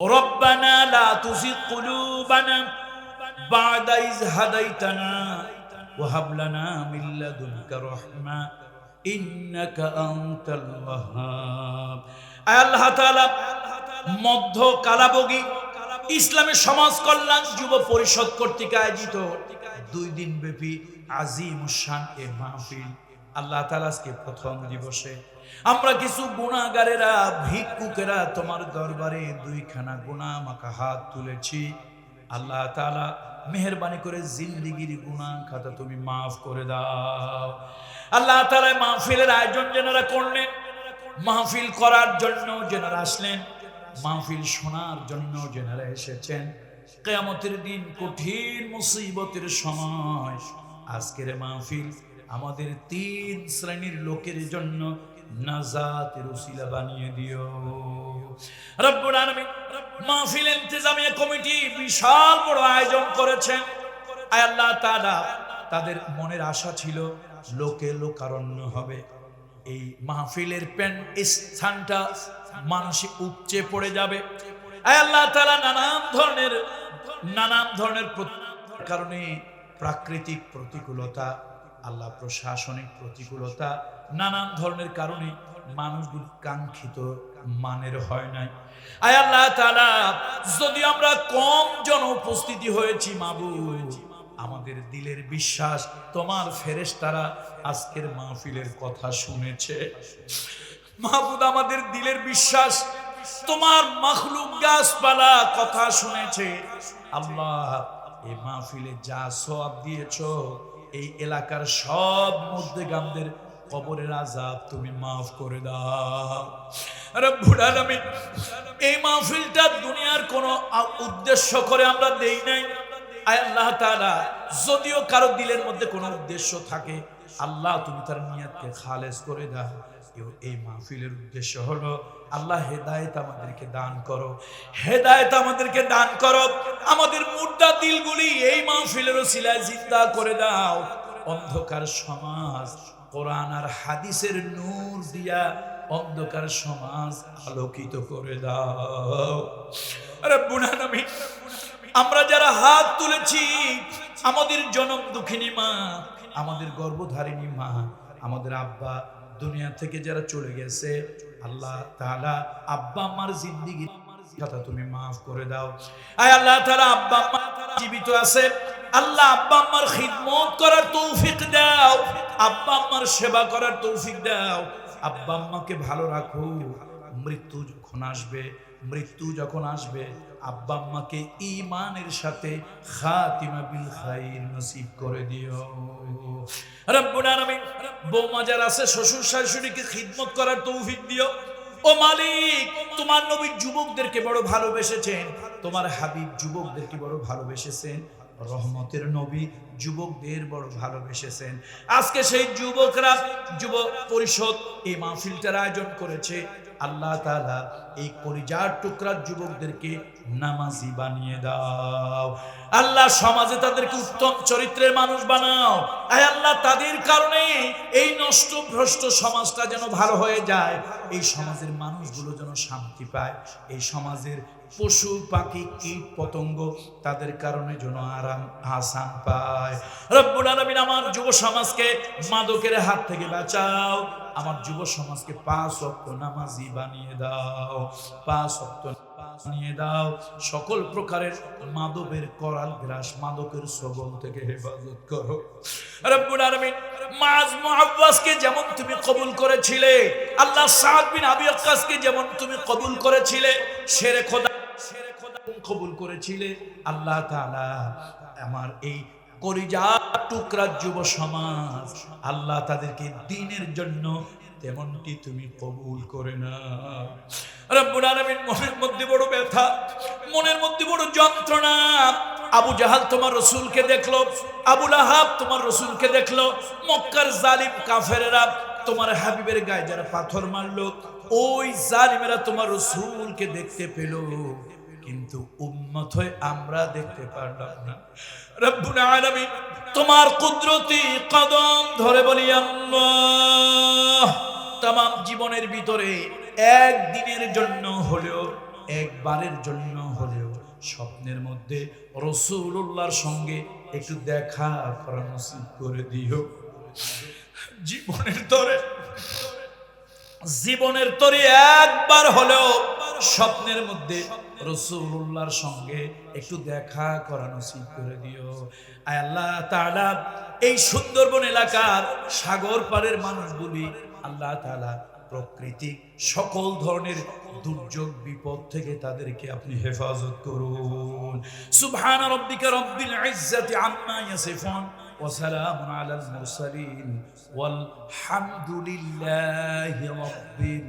ربنا لا تزغ قلوبنا بعد إذ هديتنا وهب لنا من لدنك رحمة إنك أنت الوهاب আয় আল্লাহ তাআলা মধ্য কালাবগী ইসলামের সমাজ কল্যাণ যুব পরিষদ কর্তৃক আয়োজিত দুই দিন ব্যাপী আজিম শান এ মাহফিল আল্লাহ তাআলা আজকে প্রথম দিবসে। আমরা কিছু গুণাগারেরা ভিক্ষুকেরা তোমার দরবারে দুইখানা গুণা মাখা হাত তুলেছি। আল্লাহ তালা মেহরবানি করে জিন্দিগির গুনাহ খাতা তুমি মাফ করে দাও। আল্লাহ তাআলা মাহফিলের আয়োজন যেনারা করলেন, মাহফিল করার জন্য যেনারা আসলেন, মাহফিল শোনার জন্য যেনারা এসেছেন। কেয়ামতের দিন কঠিন মুসিবতের সময় আজকের মাহফিল আমাদের তিন শ্রেণির লোকের জন্য নাজাতের উসিলা বানিয়ে দিও। রব্বুল আলামিন মাহফিল ইন্তেজামিয়া কমিটি বিশাল বড় আয়োজন করেছেন। আয় আল্লাহ তাআলা, তাদের মনের আশা ছিল লোকে লোকারণ্য হবে। এই মাহফিলের পেন স্থানটা মানসিক উপচে পড়ে যাবে। আয় আল্লাহ তাআলা, নানান ধরনের নানান ধরনের কারণে প্রাকৃতিক প্রতিকূলতা আল্লাহ প্রশাসনিক প্রতিকূলতা নানান ধরনের কারণে মানুষগুলো কাঙ্ক্ষিত মানের হয় নাই। আয় আল্লাহ তাআলা, যদি আমরা কম জন উপস্থিতি হয়েছি মাবুদ, আমাদের দিলের বিশ্বাস, তোমার ফেরেশতারা আজকের মাহফিলের কথা শুনেছে। মাহবুদ আমাদের দিলের বিশ্বাস, তোমার মখলুক গাছপালা কথা শুনেছে। আল্লাহ, এ মাহফিলে যা সব দিয়েছ এই এলাকার সব মধ্যে গামদের কবরের আজাব তুমি মাফ করে দাও। রব্বুল এই মাহফিলটা দুনিয়ার কোনো উদ্দেশ্য করে আমরা দেই নাই। আয় আল্লাহ তাআলা, যদিও কারও দিলের মধ্যে কোনো উদ্দেশ্য থাকে, আল্লাহ তুমি তার নিয়তকে খালেজ করে দাও। এই মাহফিলের উদ্দেশ্য হলো, আল্লাহ হেদায়েত আমাদেরকে দান করো। হেদায়েত আমাদেরকে দান করো। আমাদের মুর্দা দিলগুলি এই মাহফিলের ওসিলায় জিন্দা করে দাও। অন্ধকার সমাজ, কোরআন আর হাদিসের নূর দিয়া অন্ধকার সমাজ আলোকিত করে দাও। আরে বুনান আমি আমরা যারা হাত তুলেছি, আমাদের জনম দুঃখিনী মা, আমাদের গর্ভধারিণী মা, আমাদের আব্বা দুনিয়া থেকে যারা চলে গেছে, আল্লাহ তাআলা আব্বা আমার জিন্দিগি কথা তুমি মাফ করে দাও। আয় আল্লাহ তাআলা আব্বা আম্মা জীবিত আছে। আল্লাহ আব্বা আম্মার খিদমত করার তৌফিক দাও। আব্বা আম্মার সেবা করার তৌফিক দাও। আব্বা আম্মাকে ভালো রাখো মৃত্যু যখন আসবে, মৃত্যু যখন আসবে, আব্বা আম্মাকে ইমানের সাথে খাতিমা বিল খাইর নসিব করে দিও। রব্বুল আলামিন, বৌমা যারা আছে, শ্বশুর শাশুড়িকে খিদমত করার তৌফিক দিও। ও মালিক, তোমার নবী যুবকদেরকে বড় ভালোবেসেছেন, তোমার হাবিব যুবকদেরকে বড় ভালোবেসেছেন, রহমতের নবী যুবকদের বড় ভালোবেসেছেন। আজকে সেই যুবকরা যুব পরিষদ এই মাহফিলটার আয়োজন করেছে। আল্লাহ তাআলা এই কলিজার টুকরার যুবকদেরকে নামাজি বানিয়ে দাও। আল্লাহ সমাজে তাদেরকে উত্তম চরিত্রের মানুষ বানাও। আয় আল্লাহ, তাদের কারণে এই নষ্ট ভ্রষ্ট সমাজটা যেন ভালো হয়ে যায়। এই সমাজের মানুষগুলো যেন শান্তি পায়। এই সমাজের পশু, পাখি, কীট, পতঙ্গ তাদের কারণে যেন আরাম আসান পায়। রব্বুল আলামিন আমার যুব সমাজকে মাদকের হাত থেকে বাঁচাও। আমার যুব সমাজকে পাঁচ অক্ট নামাজি বানিয়ে দাও, পাঁচ অক্ট বানিয়ে দাও। সকল প্রকারের মাদকের করাল গ্রাস মাদকের সবল থেকে হেফাজত করো। রব্বুল আলামিন যেমন তুমি কবুল করেছিলে, আল্লাহ সাদ বিন আবি ওয়াক্কাসকে যেমন তুমি কবুল করেছিলে, শেরে খোদা শেরে খোদা কবুল করেছিলে, আল্লাহ তাআলা আমার এই করিজা টুকরা যুব সমাজ, আল্লাহ তাদেরকে দিনের জন্য তেমনটি তুমি কবুল করে না রব্বুল মনের মধ্যে বড় ব্যথা, মনের মধ্যে বড় যন্ত্রণা। আবু জাহাল তোমার রসুলকে দেখল আবুল আহাব তোমার রসুলকে দেখল, মক্কার জালিম কাফেরেরা তোমার হাবিবের গায়ে যারা পাথর মারলো, ওই জালিমেরা তোমার রসুলকে দেখতে পেল। কিন্তু উম্মত হয়ে আমরা দেখতে পারলাম না। রব্বুল তোমার কুদরতি কদম ধরে বলি তাম জীবনের ভিতরে একদিনের জন্য হলেও, একবারের জন্য হলেও স্বপ্নের মধ্যে রসুল্লাহর সঙ্গে একটু দেখা করা নসিব করে দিও। জীবনের তরে জীবনের তরে একবার হলেও স্বপ্নের মধ্যে রসুল্লাহর সঙ্গে একটু দেখা করানো নসিব করে দিও। আয় আল্লাহ তালা এই সুন্দরবন এলাকার সাগর পারের মানুষগুলি আল্লাহ তালা প্রকৃতি সকল ধরনের দুর্যোগ, বিপদ থেকে তাদেরকে আপনি হেফাজত করুন। সুবহান রব্বিকা রব্বিল ইজ্জাতি আম্মা ইয়াসিফুন, ওয়া সালামুন আলাল মুরসালিন। ওয়াল হামদুলিল্লাহি রব্বিল